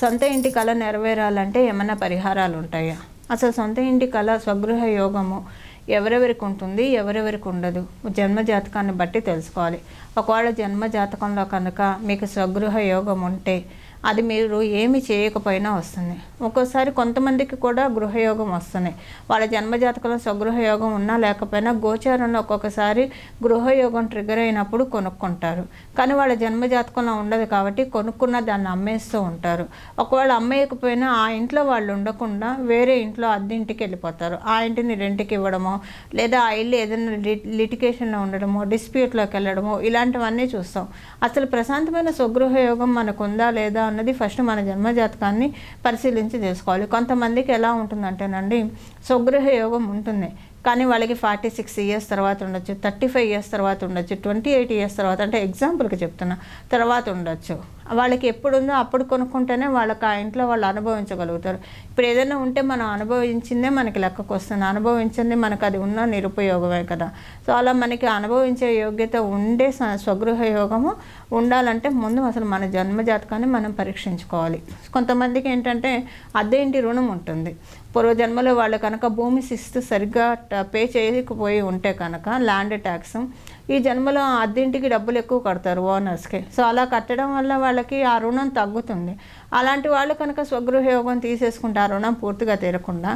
సొంత ఇంటి కళ నెరవేరాలంటే ఏమైనా పరిహారాలు ఉంటాయా అసలు సొంత ఇంటి కళ స్వగృహ యోగము ఎవరెవరికి ఉంటుంది ఎవరెవరికి ఉండదు? జన్మ జాతకాన్ని బట్టి తెలుసుకోవాలి. ఒకవేళ జన్మ జాతకంలో కనుక మీకు స్వగృహ యోగం ఉంటే అది మీరు ఏమి చేయకపోయినా వస్తుంది. ఒక్కోసారి కొంతమందికి కూడా గృహయోగం వస్తున్నాయి వాళ్ళ జన్మజాతకంలో స్వగృహయోగం ఉన్నా లేకపోయినా గోచారంలో ఒక్కొక్కసారి గృహయోగం ట్రిగర్ అయినప్పుడు కొనుక్కుంటారు. కానీ వాళ్ళ జన్మజాతకంలో ఉండదు కాబట్టి కొనుక్కున్న దాన్ని అమ్మేస్తూ ఉంటారు. ఒకవేళ అమ్మేయకపోయినా ఆ ఇంట్లో వాళ్ళు ఉండకుండా వేరే ఇంట్లో అద్దెంటికి వెళ్ళిపోతారు. ఆ ఇంటిని రెంట్కి ఇవ్వడమో లేదా ఆ ఇల్లు ఏదైనా లిటికేషన్లో ఉండడమో డిస్ప్యూట్లోకి వెళ్ళడమో ఇలాంటివన్నీ చూస్తాం. అసలు ప్రశాంతమైన స్వగృహయోగం మనకు ఉందా లేదా అన్నది ఫస్ట్ మన జన్మజాతకాన్ని పరిశీలించి తెలుసుకోవాలి కొంతమందికి ఎలా ఉంటుందంటేనండి స్వగృహ యోగం ఉంటుంది. కానీ వాళ్ళకి ఫార్టీ సిక్స్ ఇయర్స్ తర్వాత ఉండొచ్చు థర్టీ ఫైవ్ ఇయర్స్ తర్వాత ఉండొచ్చు ట్వంటీ ఎయిట్ ఇయర్స్ తర్వాత అంటే ఎగ్జాంపుల్కి చెప్తున్నా తర్వాత ఉండొచ్చు. వాళ్ళకి ఎప్పుడుందో అప్పుడు కొనుక్కుంటేనే వాళ్ళకి ఆ ఇంట్లో వాళ్ళు అనుభవించగలుగుతారు. ఇప్పుడు ఏదైనా ఉంటే మనం అనుభవించిందే మనకి లెక్కకు వస్తుంది. అనుభవించింది మనకు అది ఉన్న నిరుపయోగమే కదా. సో అలా మనకి అనుభవించే యోగ్యత ఉండే స్వగృహ యోగము ఉండాలంటే ముందు అసలు మన జన్మ జాతకాన్ని మనం పరీక్షించుకోవాలి. కొంతమందికి ఏంటంటే అద్దె ఇంటి రుణం ఉంటుంది. పూర్వజన్మలో వాళ్ళు కనుక భూమి శిస్తు సరిగ్గా పే చేయకపోయి ఉంటే కనుక ల్యాండ్ ట్యాక్స్ ఈ జన్మలో అద్దె ఇంటికి డబ్బులు ఎక్కువ కడతారు ఓనర్స్కి. సో అలా కట్టడం వల్ల వాళ్ళకి ఆ రుణం తగ్గుతుంది. అలాంటి వాళ్ళు కనుక స్వగృహయోగం తీసేసుకుంటే ఆ రుణం పూర్తిగా తీరకుండా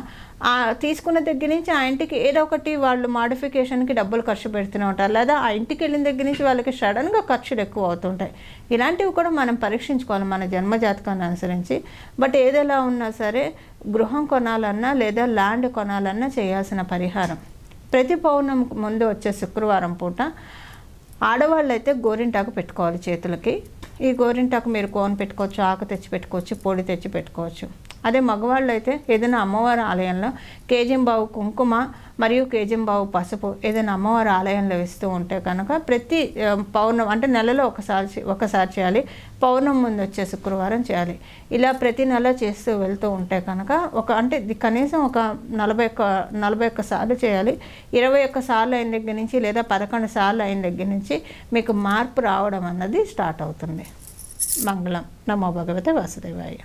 ఆ తీసుకున్న దగ్గర నుంచి ఆ ఇంటికి ఏదో ఒకటి వాళ్ళు మాడిఫికేషన్కి డబ్బులు ఖర్చు పెడుతూనే ఉంటారు. లేదా ఆ ఇంటికి వెళ్ళిన దగ్గర నుంచి వాళ్ళకి సడన్గా ఖర్చులు ఎక్కువ అవుతుంటాయి. ఇలాంటివి కూడా మనం పరీక్షించుకోవాలి మన జన్మజాతకాన్ని అనుసరించి. బట్ ఏదెలా ఉన్నా సరే గృహం కొనాలన్నా లేదా ల్యాండ్ కొనాలన్నా చేయాల్సిన పరిహారం. ప్రతి పౌర్ణం ముందు వచ్చే శుక్రవారం పూట ఆడవాళ్ళు అయితే గోరింటాకు పెట్టుకోవాలి చేతులకి. ఈ గోరింటాకు మీరు కోన్ పెట్టుకోవచ్చు ఆకు తెచ్చి పెట్టుకోవచ్చు పొడి తెచ్చి పెట్టుకోవచ్చు. అదే మగవాళ్ళు అయితే ఏదైనా అమ్మవారి ఆలయంలో కేజంబావు కుంకుమ మరియు కేజంబావు పసుపు ఏదైనా అమ్మవారి ఆలయంలో ఇస్తూ ఉంటే కనుక ప్రతి పౌర్ణం అంటే నెలలో ఒకసారి ఒకసారి చేయాలి. పౌర్ణం ముందు వచ్చే శుక్రవారం చేయాలి. ఇలా ప్రతి నెల చేస్తూ వెళ్తూ ఉంటే కనుక ఒక అంటే కనీసం ఒక నలభై ఒక్క నలభై ఒక్క సార్లు చేయాలి. ఇరవై ఒక్క సార్లు అయిన దగ్గర నుంచి లేదా పదకొండు సార్లు అయిన దగ్గర నుంచి మీకు మార్పు రావడం అన్నది స్టార్ట్ అవుతుంది. మంగళం. నమో భగవతే వాసుదేవాయ.